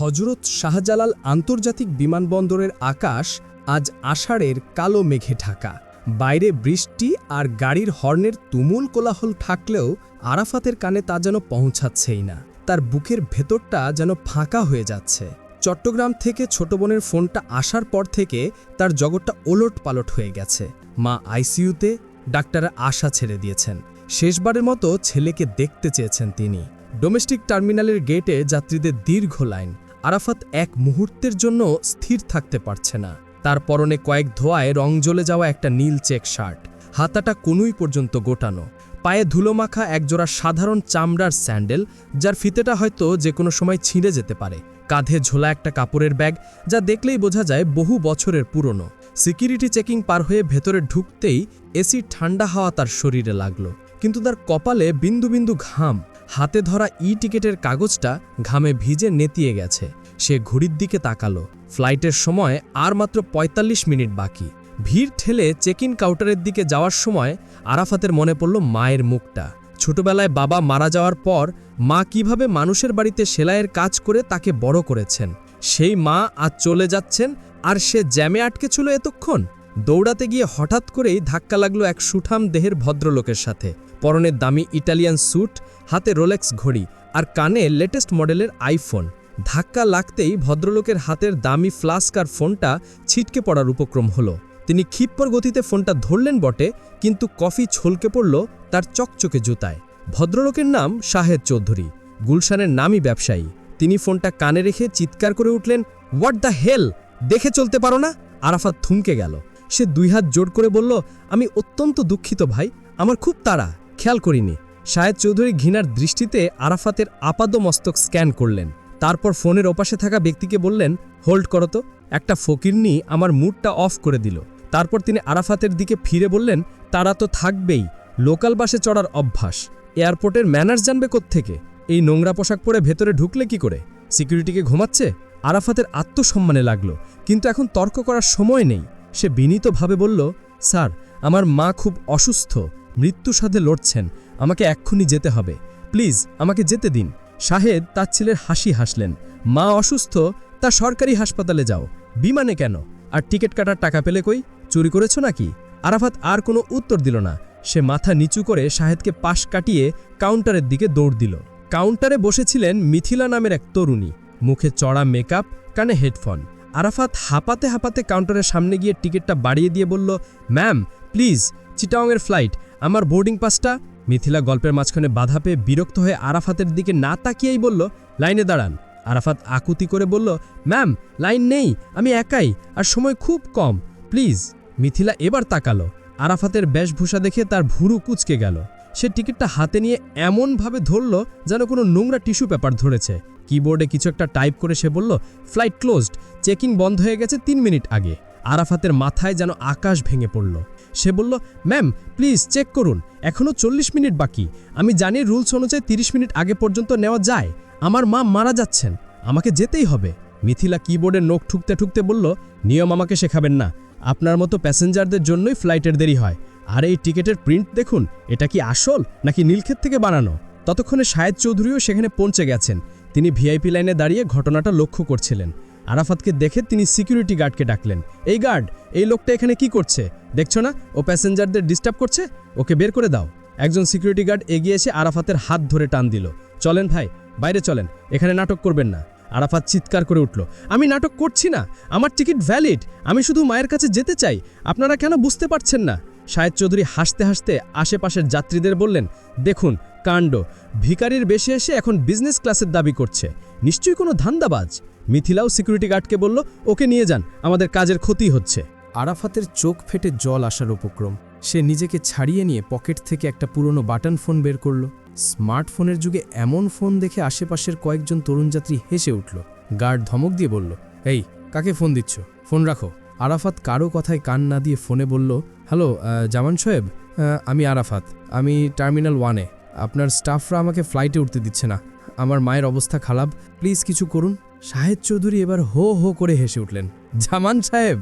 হজরত শাহজালাল আন্তর্জাতিক বিমানবন্দরের আকাশ আজ আষাঢ়ের কালো মেঘে ঢাকা। বাইরে বৃষ্টি আর গাড়ির হর্নের তুমুল কোলাহল থাকলেও আরাফাতের কানে তা যেন পৌঁছাচ্ছেই না। তার বুকের ভেতরটা যেন ফাঁকা হয়ে যাচ্ছে। চট্টগ্রাম থেকে ছোট বোনের ফোনটা আসার পর থেকে তার জগৎটা ওলট পালট হয়ে গেছে। মা আইসিইউতে ডাক্তাররা আশা ছেড়ে দিয়েছেন। শেষবারের মতো ছেলেকে দেখতে চেয়েছেন তিনি। ডোমেস্টিক টার্মিনালের গেটে যাত্রীদের দীর্ঘ লাইন। আরাফাত এক মুহূর্তের জন্য স্থির থাকতে পারছে না। তার পরনে কয়েক ধোয়ায় রং জ্বলে যাওয়া একটা নীল চেক শার্ট। হাতাটা কোনুই পর্যন্ত গোটানো। পায়ে ধুলোমাখা একজোড়া সাধারণ চামড়ার স্যান্ডেল, যার ফিতেটা হয়তো যে কোনো সময় ছিঁড়ে যেতে পারে। কাঁধে ঝোলা একটা কাপড়ের ব্যাগ, যা দেখলেই বোঝা যায় বহু বছরের পুরনো। সিকিউরিটি চেকিং পার হয়ে ভেতরে ঢুকতেই এসি ঠান্ডা হাওয়া তার শরীরে লাগল। কিন্তু তার কপালে বিন্দু বিন্দু ঘাম। হাতে ধরা ই টিকেটের কাগজটা ঘামে ভিজে নেতিয়ে গেছে। সে ঘড়ির দিকে তাকালো। ফ্লাইটের সময় আর মাত্র ৪৫ মিনিট বাকি। ভিড় ঠেলে চেক ইন কাউন্টারের দিকে যাওয়ার সময় আরাফাতের মনে পড়ল মায়ের মুখটা। ছোটবেলায় বাবা মারা যাওয়ার পর মা কীভাবে মানুষের বাড়িতে সেলাইয়ের কাজ করে তাকে বড় করেছেন। সেই মা আজ চলে যাচ্ছেন আর সে জ্যামে আটকে ছিল এতক্ষণ? দৌড়াতে গিয়ে হঠাৎ করেই ধাক্কা লাগল এক সুঠাম দেহের ভদ্রলোকের সাথে। পরনের দামি ইটালিয়ান স্যুট, হাতে রোলেক্স ঘড়ি আর কানে লেটেস্ট মডেলের আইফোন। ধাক্কা লাগতেই ভদ্রলোকের হাতের দামি ফ্লাস্ক আর ফোনটা ছিটকে পড়ার উপক্রম হলো। তিনি ক্ষিপ্পর গতিতে ফোনটা ধরলেন বটে, কিন্তু কফি ছলকে পড়ল তার চকচকে জুতায়। ভদ্রলোকের নাম শাহেদ চৌধুরী, গুলশানের নামই ব্যবসায়ী। তিনি ফোনটা কানে রেখে চিৎকার করে উঠলেন হোয়াট দ্য হেল দেখে চলতে পারো না? আরাফাত থুমকে গেল। সে দুই হাত জোর করে বলল, আমি অত্যন্ত দুঃখিত ভাই, আমার খুব তাড়া, খেয়াল করিনি। শাহেদ চৌধুরী ঘৃণার দৃষ্টিতে আরাফাতের আপাদ মস্তক স্ক্যান করলেন। তারপর ফোনের ওপাশে থাকা ব্যক্তিকে বললেন, হোল্ড করো তো। একটা ফকিরনি আমার মুডটা অফ করে দিল। তারপর তিনি আরাফাতের দিকে ফিরে বললেন, তারা তো থাকবেই, লোকাল বাসে চড়ার অভ্যাস। এয়ারপোর্টের ম্যানার্স জানবে থেকে এই নোংরা পোশাক পরে ভেতরে ঢুকলে কি করে? সিকিউরিটিকে ঘুমাচ্ছে? আরাফাতের আত্মসম্মানে লাগল, কিন্তু এখন তর্ক করার সময় নেই। সে বিনীতভাবে বলল, স্যার, আমার মা খুব অসুস্থ। মৃত্যুর সাথে লড়ছেন। আমাকে এক্ষুনি যেতে হবে। প্লিজ, আমাকে যেতে দিন। শাহেদ তার ছেলের হাসি হাসলেন। মা অসুস্থ, তা সরকারি হাসপাতালে যাও। বিমানে কেন? আর টিকিট কাটার টাকা পেলে কই? চুরি করেছ নাকি? আরাফাত আর কোনো উত্তর দিল না। সে মাথা নিচু করে শাহেদকে পাশ কাটিয়ে কাউন্টারের দিকে দৌড় দিল। কাউন্টারে বসেছিলেন মিথিলা নামের এক তরুণী। মুখে চড়া মেকআপ, কানে হেডফোন। আরাফাত হাঁপাতে হাঁপাতে কাউন্টারের সামনে গিয়ে টিকিটটা বাড়িয়ে দিয়ে বলল, ম্যাম, প্লিজ চিটাংয়ের ফ্লাইট। আমার বোর্ডিং পাসটা? মিথিলা গল্পের মাঝখানে বাধা পেয়ে বিরক্ত হয়ে আরাফাতের দিকে না তাকিয়েই বলল, লাইনে দাঁড়ান। আরাফাত আকুতি করে বলল, ম্যাম, লাইন নেই, আমি একাই, আর সময় খুব কম। প্লিজ। মিথিলা এবার তাকালো। আরাফাতের বেশভূষা দেখে তার ভুরু কুচকে গেল। সে টিকিটটা হাতে নিয়ে এমনভাবে ধরল যেন কোনো নোংরা টিস্যু পেপার ধরেছে। কিবোর্ডে কিছু একটা টাইপ করে সে বলল ফ্লাইট ক্লোজড চেকিং বন্ধ হয়ে গেছে তিন মিনিট আগে। আরাফাতের মাথায় যেন আকাশ ভেঙে পড়ল। সে বলল ম্যাম প্লিজ চেক করুন এখনও চল্লিশ মিনিট বাকি। আমি জানি রুলস অনুযায়ী তিরিশ মিনিট আগে পর্যন্ত নেওয়া যায়। আমার মা মারা যাচ্ছেন, আমাকে যেতেই হবে। মিথিলা কিবোর্ডে নখ ঠুকতে ঠুকতে বলল, নিয়ম আমাকে শেখাবেন না। আপনার মতো প্যাসেঞ্জারদের জন্যই ফ্লাইটের দেরি হয়। আর এই টিকিটের প্রিন্ট দেখুন, এটা কি আসল নাকি নীলক্ষেত থেকে বানানো? ততক্ষণে শাহেদ চৌধুরীও সেখানে পৌঁছে গেছেন। তিনি ভিআইপি লাইনে দাঁড়িয়ে ঘটনাটা লক্ষ্য করছিলেন। আরাফাতকে দেখে তিনি সিকিউরিটি গার্ডকে ডাকলেন। এই গার্ড, এই লোকটা এখানে কি করছে? দেখছ না? ও প্যাসেঞ্জারদের ডিস্টার্ব করছে? ওকে বের করে দাও। একজন সিকিউরিটি গার্ড এগিয়ে এসে আরাফাতের হাত ধরে টান দিল। চলেন ভাই, বাইরে চলেন, এখানে নাটক করবেন না। আরাফাত চিৎকার করে উঠল। আমি নাটক করছি না, আমার টিকিট ভ্যালিড, আমি শুধু মায়ের কাছে যেতে চাই, আপনারা কেন বুঝতে পারছেন না? শাহেদ চৌধুরী হাসতে হাসতে আশেপাশের যাত্রীদের বললেন, দেখুন কাণ্ড। ভিকারির বেশি এসে এখন বিজনেস ক্লাসের দাবি করছে। নিশ্চয়ই কোনো ধান্দাবাজ? মিথিলাও সিকিউরিটি গার্ডকে বলল ওকে নিয়ে যান আমাদের কাজের ক্ষতি হচ্ছে। আরাফাতের চোখ ফেটে জল আসার উপক্রম। সে নিজেকে ছাড়িয়ে নিয়ে পকেট থেকে একটা পুরনো বাটন ফোন বের করল। স্মার্টফোনের যুগে এমন ফোন দেখে আশেপাশের কয়েকজন তরুণ যাত্রী হেসে উঠল। গার্ড ধমক দিয়ে বলল এই কাকে ফোন দিচ্ছ? ফোন রাখো। আরাফাত কারও কথায় কান না দিয়ে ফোনে বলল হ্যালো জামান আহ, আমি আরাফাত। আমি টার্মিনাল ওয়ানে। আপনার স্টাফরা আমাকে ফ্লাইটে উঠতে দিচ্ছে না। আমার মায়ের অবস্থা খারাপ। প্লিজ কিছু করুন। শাহেদ চৌধুরী এবার হো হো করে হেসে উঠলেন। জামান সাহেব!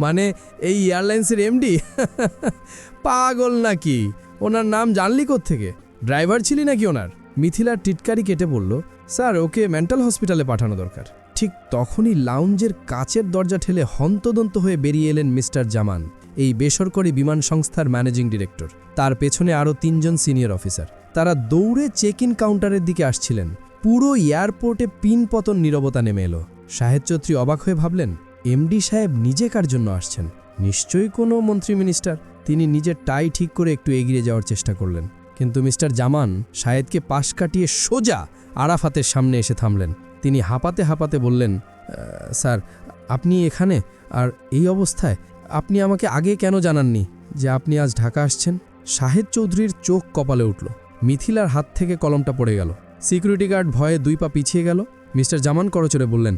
মানে এই এয়ারলাইন্সের এমডি পাগল নাকি? ওনার নাম জানলি থেকে ড্রাইভার ছিলি নাকি ওনার? মিথিলার টিটকারি কেটে বলল, স্যার, ওকে মেন্টাল হসপিটালে পাঠানো দরকার। ঠিক তখনই লাউঞ্জের কাচের দরজা ঠেলে হন্তদন্ত হয়ে বেরিয়ে এলেন মিস্টার জামান। এই বেসরকারি বিমান সংস্থার ম্যানেজিং ডিরেক্টর। তার পেছনে আরও তিনজন সিনিয়র অফিসার। তারা দৌড়ে চেক ইন কাউন্টারের দিকে আসছিলেন। পুরো এয়ারপোর্টে পিন পতন নীরবতা নেমে এলো। সাহেব চৌধুরী অবাক হয়ে ভাবলেন, এমডি সাহেব নিজে কার জন্য আসছেন? নিশ্চয়ই কোনো মন্ত্রী মিনিস্টার। তিনি নিজের টাই ঠিক করে একটু এগিয়ে যাওয়ার চেষ্টা করলেন। কিন্তু মিস্টার জামান শাহেদকে পাশ কাটিয়ে সোজা আরাফাতের সামনে এসে থামলেন। তিনি হাঁপাতে হাঁপাতে বললেন স্যার, আপনি এখানে? আর এই অবস্থায় আপনি আমাকে আগে কেন জানাননি যে আপনি আজ ঢাকা আসছেন? শাহেদ চৌধুরীর চোখ কপালে উঠল। মিথিলার হাত থেকে কলমটা পড়ে গেল। সিকিউরিটি গার্ড ভয়ে দুই পা পিছিয়ে গেল। মিস্টার জামান করচরে বললেন,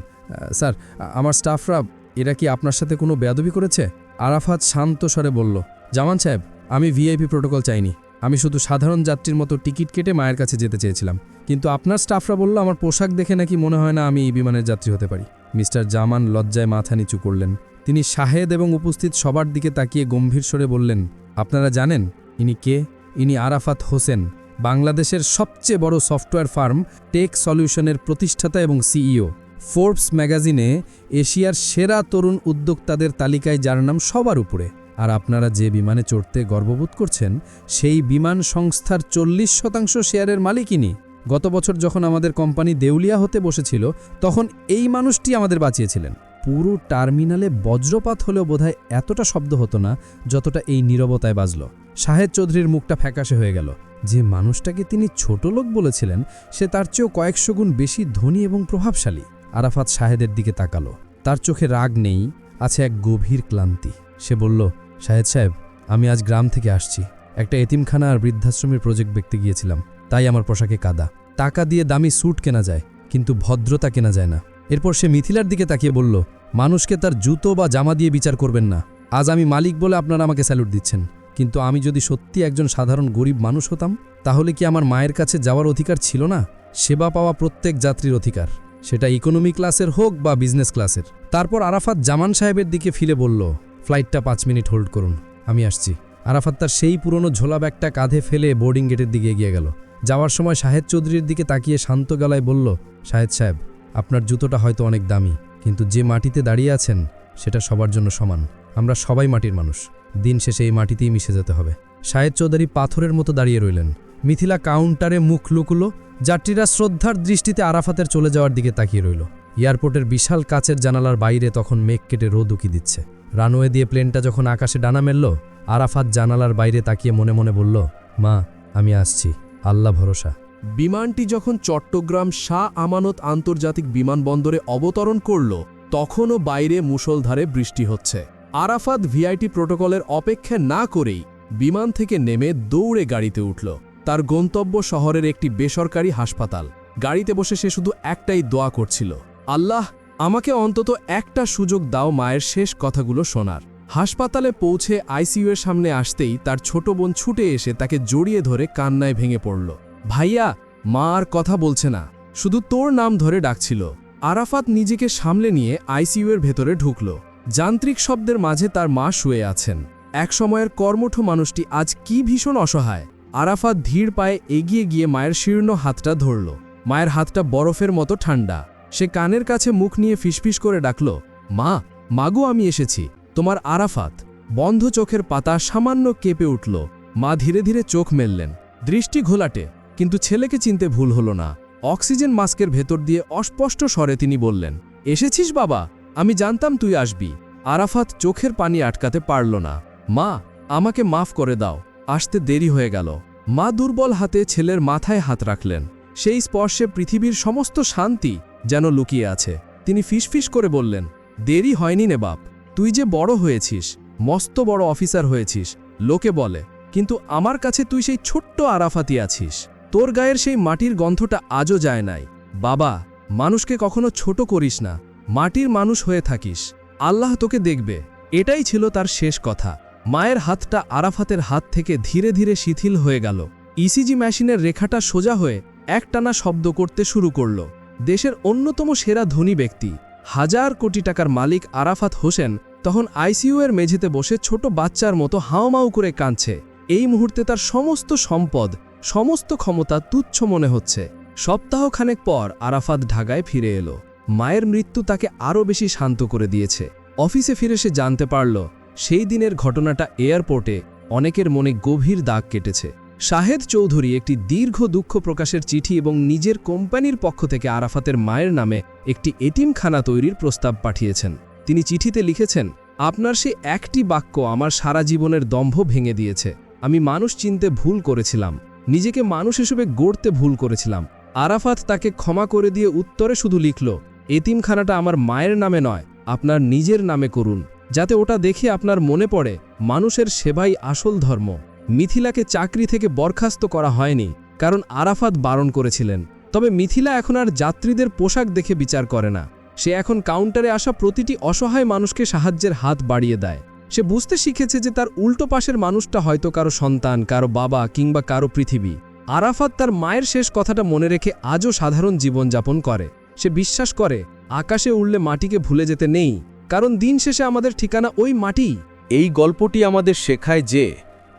স্যার, আমার স্টাফরা, এরা কি আপনার সাথে কোনো বেয়াদবি করেছে? আরাফাত শান্ত স্বরে বলল, জামান সাহেব, আমি ভিআইপি প্রোটোকল চাইনি। আমি শুধু সাধারণ যাত্রীর মতো টিকিট কেটে মায়ের কাছে যেতে চেয়েছিলাম। কিন্তু আপনার স্টাফরা বলল, আমার পোশাক দেখে নাকি মনে হয় না আমি এই বিমানের যাত্রী হতে পারি। মিস্টার জামান লজ্জায় মাথা নিচু করলেন। তিনি শাহেদ এবং উপস্থিত সবার দিকে তাকিয়ে গম্ভীর স্বরে বললেন, আপনারা জানেন, ইনি কে? ইনি আরাফাত হোসেন, বাংলাদেশের সবচেয়ে বড় সফটওয়্যার ফার্ম টেক সলিউশনের প্রতিষ্ঠাতা এবং সিইও। ফোর্বস ম্যাগাজিনে এশিয়ার সেরা তরুণ উদ্যোক্তাদের তালিকায় যার নাম সবার উপরে। আর আপনারা যে বিমানে চড়তে গর্ববোধ করছেন, সেই বিমান সংস্থার চল্লিশ শতাংশ শেয়ারের মালিক ইনি। গত বছর যখন আমাদের কোম্পানি দেউলিয়া হতে বসেছিল, তখন এই মানুষটি আমাদের বাঁচিয়েছিলেন। পুরো টার্মিনালে বজ্রপাত হলেও বোধহয় এতটা শব্দ হতো না যতটা এই নীরবতায় বাজল। শাহেদ চৌধুরীর মুখটা ফ্যাকাশে হয়ে গেল। যে মানুষটাকে তিনি ছোট লোক বলেছিলেন, সে তার চেয়েও কয়েকশো গুণ বেশি ধনী এবং প্রভাবশালী। আরাফাত শাহেদের দিকে তাকালো। তার চোখে রাগ নেই, আছে এক গভীর ক্লান্তি। সে বলল, শাহেদ সাহেব, আমি আজ গ্রাম থেকে আসছি। একটা এতিমখানা আর বৃদ্ধাশ্রমের প্রজেক্ট দেখতে গিয়েছিলাম। তাই আমার পোশাকে কাদা। টাকা দিয়ে দামি স্যুট কেনা যায়, কিন্তু ভদ্রতা কেনা যায় না। এরপর সে মিথিলার দিকে তাকিয়ে বলল, মানুষকে তার জুতো বা জামা দিয়ে বিচার করবেন না। আজ আমি মালিক বলে আপনারা আমাকে স্যালুট দিচ্ছেন। কিন্তু আমি যদি সত্যি একজন সাধারণ গরিব মানুষ হতাম, তাহলে কি আমার মায়ের কাছে যাওয়ার অধিকার ছিল না? সেবা পাওয়া প্রত্যেক যাত্রীর অধিকার। সেটা ইকোনমি ক্লাসের হোক বা বিজনেস ক্লাসের তারপর আরাফাত জামান সাহেবের দিকে ফিরে বলল ফ্লাইটটা পাঁচ মিনিট হোল্ড করুন। আমি আসছি। আরাফাত তার সেই পুরনো ঝোলা ব্যাগটা কাঁধে ফেলে বোর্ডিং গেটের দিকে এগিয়ে গেল। যাওয়ার সময় শাহেদ চৌধুরীর দিকে তাকিয়ে শান্ত গলায় বলল, শাহেদ সাহেব আপনার জুতোটা হয়তো অনেক দামি, কিন্তু যে মাটিতে দাঁড়িয়ে আছেন, সেটা সবার জন্য সমান। আমরা সবাই মাটির মানুষ। দিন শেষে এই মাটিতেই মিশে যেতে হবে। শাহেদ চৌধুরী পাথরের মতো দাঁড়িয়ে রইলেন। মিথিলা কাউন্টারে মুখ লুকুলো। যাত্রীরা শ্রদ্ধার দৃষ্টিতে আরাফাতের চলে যাওয়ার দিকে তাকিয়ে রইল। এয়ারপোর্টের বিশাল কাচের জানালার বাইরে তখন মেঘ কেটে রোদ উকি দিচ্ছে। রানওয়ে দিয়ে প্লেনটা যখন আকাশে ডানা মেলল, আরাফাত জানালার বাইরে তাকিয়ে মনে মনে বলল, মা, আমি আসছি। আল্লাহ ভরসা। বিমানটি যখন চট্টগ্রাম শাহ আমানত আন্তর্জাতিক বিমানবন্দরে অবতরণ করল, তখনও বাইরে মুষলধারে বৃষ্টি হচ্ছে। আরাফাত ভিআইটি প্রোটোকলের অপেক্ষা না করেই বিমান থেকে নেমে দৌড়ে গাড়িতে উঠল। তার গন্তব্য শহরের একটি বেসরকারি হাসপাতাল। গাড়িতে বসে সে শুধু একটাই দোয়া করছিল, আল্লাহ, আমাকে অন্তত একটা সুযোগ দাও মায়ের শেষ কথাগুলো শোনার। হাসপাতালে পৌঁছে আইসিইউ এর সামনে আসতেই তার ছোট বোন ছুটে এসে তাকে জড়িয়ে ধরে কান্নায় ভেঙে পড়ল। ভাইয়া, মা আর কথা বলছে না। শুধু তোর নাম ধরে ডাকছিল। আরাফাত নিজেকে সামলে নিয়ে আইসিইউ এর ভেতরে ঢুকল। যান্ত্রিক শব্দের মাঝে তার মা শুয়ে আছেন। এক সময়ের কর্মঠ মানুষটি আজ কি ভীষণ অসহায়। আরাফাত ধীর পায়ে এগিয়ে গিয়ে মায়ের শীর্ণ হাতটা ধরল। মায়ের হাতটা বরফের মতো ঠান্ডা। সে কানের কাছে মুখ নিয়ে ফিসফিস করে ডাকল, মা, মাগো আমি এসেছি, তোমার আরাফাত। বন্ধ চোখের পাতা সামান্য কেঁপে উঠল। মা ধীরে ধীরে চোখ মেললেন। দৃষ্টি ঘোলাটে। কিন্তু ছেলেকে চিনতে ভুল হলো না। অক্সিজেন মাস্কের ভেতর দিয়ে অস্পষ্ট স্বরে তিনি বললেন, এসেছিস বাবা? আমি জানতাম তুই আসবি। আরাফাত চোখের পানি আটকাতে পারল না। মা, আমাকে মাফ করে দাও। আসতে দেরি হয়ে গেল। মা দুর্বল হাতে ছেলের মাথায় হাত রাখলেন। সেই স্পর্শে পৃথিবীর সমস্ত শান্তি যেন লুকিয়ে আছে। তিনি ফিসফিস করে বললেন, দেরি হয়নি নে বাপ। তুই যে বড় হয়েছিস, মস্ত বড় অফিসার হয়েছিস, লোকে বলে, কিন্তু আমার কাছে তুই সেই ছোট্ট আরাফাতি আছিস। তোর গায়ের সেই মাটির গন্ধটা আজও যায় নাই। বাবা, মানুষকে কখনো ছোট করিস না। মাটির মানুষ হয়ে থাকিস। আল্লাহ তোকে দেখবে। এটাই ছিল তার শেষ কথা। মায়ের হাতটা আরাফাতের হাত থেকে ধীরে ধীরে শিথিল হয়ে গেল। ইসিজি মেশিনের রেখাটা সোজা হয়ে একটানা শব্দ করতে শুরু করল। দেশের অন্যতম সেরা ধনী ব্যক্তি। হাজার কোটি টাকার মালিক আরাফাত হোসেন তখন আইসিইউ এর মেঝেতে বসে ছোট বাচ্চার মতো হাওমাউ করে কাঁদছে। এই মুহূর্তে তার সমস্ত সম্পদ সমস্ত ক্ষমতা তুচ্ছ মনে হচ্ছে। সপ্তাহখানেক পর আরাফাত ঢাকায় ফিরে এলো। মায়ের মৃত্যু তাকে আরও বেশি শান্ত করে দিয়েছে। অফিসে ফিরে সে জানতে পারল, সেই দিনের ঘটনাটা এয়ারপোর্টে অনেকের মনে গভীর দাগ কেটেছে। শাহেদ চৌধুরী একটি দীর্ঘ দুঃখ প্রকাশের চিঠি এবং নিজের কোম্পানির পক্ষ থেকে আরাফাতের মায়ের নামে একটি এটিমখানা তৈরির প্রস্তাব পাঠিয়েছেন। তিনি চিঠিতে লিখেছেন, আপনার সে একটি বাক্য আমার সারা জীবনের দম্ভ ভেঙে দিয়েছে। আমি মানুষ চিনতে ভুল করেছিলাম। নিজেকে মানুষ হিসেবে গড়তে ভুল করেছিলাম। আরাফাত তাকে ক্ষমা করে দিয়ে উত্তরে শুধু লিখল, এতিমখানাটা আমার মায়ের নামে নয়, আপনার নিজের নামে করুন, যাতে ওটা দেখে আপনার মনে পড়ে, মানুষের সেবাই আসল ধর্ম। মিথিলাকে চাকরি থেকে বরখাস্ত করা হয়নি, কারণ আরাফাত বারণ করেছিলেন। তবে মিথিলা এখন আর যাত্রীদের পোশাক দেখে বিচার করে না। সে এখন কাউন্টারে আসা প্রতিটি অসহায় মানুষকে সাহায্যের হাত বাড়িয়ে দেয়। সে বুঝতে শিখেছে যে তার উল্টো পাশের মানুষটা হয়তো কারও সন্তান, কারও বাবা কিংবা কারও পৃথিবী। আরাফাত তার মায়ের শেষ কথাটা মনে রেখে আজও সাধারণ জীবনযাপন করে। সে বিশ্বাস করে, আকাশে উড়লে মাটিকে ভুলে যেতে নেই, কারণ দিন শেষে আমাদের ঠিকানা ওই মাটি। এই গল্পটি আমাদের শেখায় যে,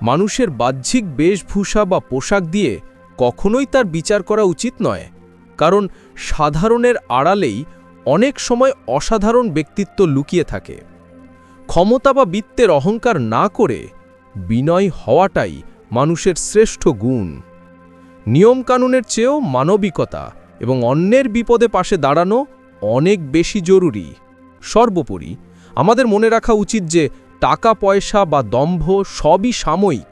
মানুষের বাহ্যিক বেশভূষা বা পোশাক দিয়ে কখনোই তার বিচার করা উচিত নয়, কারণ সাধারণের আড়ালেই অনেক সময় অসাধারণ ব্যক্তিত্ব লুকিয়ে থাকে। ক্ষমতা বা বিত্তের অহংকার না করে বিনয় হওয়াটাই মানুষের শ্রেষ্ঠ গুণ। নিয়মকানুনের চেয়েও মানবিকতা এবং অন্যের বিপদে পাশে দাঁড়ানো অনেক বেশি জরুরি। সর্বোপরি, আমাদের মনে রাখা উচিত যে টাকা, পয়সা বা দম্ভ সবই সাময়িক।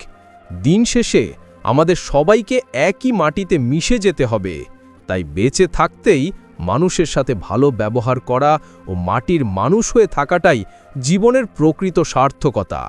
দিন শেষে আমাদের সবাইকে একই মাটিতে মিশে যেতে হবে। তাই বেঁচে থাকতেই মানুষের সাথে ভালো ব্যবহার করা ও মাটির মানুষ হয়ে থাকাটাই জীবনের প্রকৃত সার্থকতা।